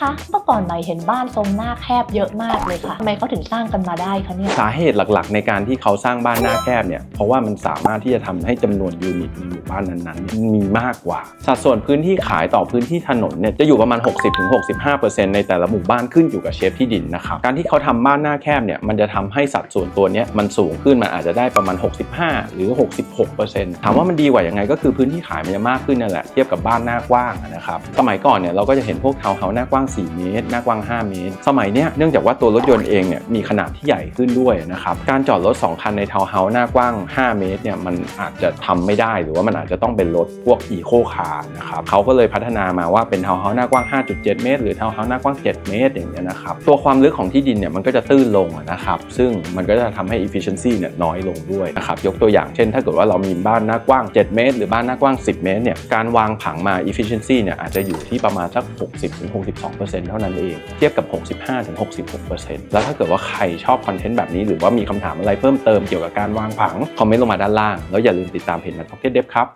คะเมื่อก่อนใหม่เห็นบ้านทรงหน้าแคบเยอะมากเลยค่ะทำไมเขาถึงสร้างกันมาได้คะเนี่ยสาเหตุหลักๆ ในการที่เขาสร้างบ้านหน้าแคบเนี่ยเพราะว่ามันสามารถที่จะทำให้จำนวนยูนิตในหมู่บ้านนั้นๆ มีมากกว่า สัดส่วนพื้นที่ขายต่อพื้นที่ถนนเนี่ยจะอยู่ประมาณ 60-65%ในแต่ละหมู่บ้านขึ้นอยู่กับเชฟที่ดินนะครับการที่เขาทำบ้านหน้าแคบเนี่ยมันจะทำให้สัดส่วนตัวเนี้ยมันสูงขึ้นมันอาจจะได้ประมาณ 65 หรือ 66%ถามว่ามันดีกว่ายังไงก็คือพื้นที่ขายมันจะมากขึ้นนั่นแหละเทียบกับบ้านหน้ากว้างอะนะครับสมัยก่อนเนี่ยเราก็จะเห็นพวกทาวน์เฮาส์หน้ากว้างว้าง 4 เมตร หน้ากว้าง 5 เมตร สมัยเนี้ยเนื่องจากว่าตัวรถยนต์เองเนี่ยมีขนาดที่ใหญ่ขึ้นด้วยนะครับ การจอดรถ 2 คันในทาวน์เฮาส์หน้ากว้าง 5 เมตรเนี่ยมันอาจจะทำไม่ได้ หรือว่ามันอาจจะต้องเป็นรถพวกอีโคคาร์นะครับเขาก็เลยพัฒนามาว่าเป็นทาวน์เฮาส์หน้ากว้าง 5.7 เมตร หรือทาวน์เฮาส์หน้ากว้าง 7 เมตรอย่างเงี้ยนะครับ ตัวความลึกของที่ดินเนี่ยมันก็จะตื้นลงนะครับ ซึ่งมันก็จะทำให้ efficiency เนี่ยน้อยลงด้วยนะครับยกตัวอย่างเช่น ถ้าเกิดว่าเรามีบ้านหน้ากว้าง 7 เมตร หรือบ้านหน้ากว้าง 10 เมตรเนี่ยการวางผังมา efficiency เนี่ยอาจจะอยู่ที่ประมาณสัก12%เท่านั้นเอง เทียบกับ 65-66%แล้วถ้าเกิดว่าใครชอบคอนเทนต์แบบนี้หรือว่ามีคำถามอะไรเพิ่มเติมเกี่ยวกับการวางผัง คอมเมนต์ลงมาด้านล่าง แล้วอย่าลืมติดตามเพจ Market Dev ครับ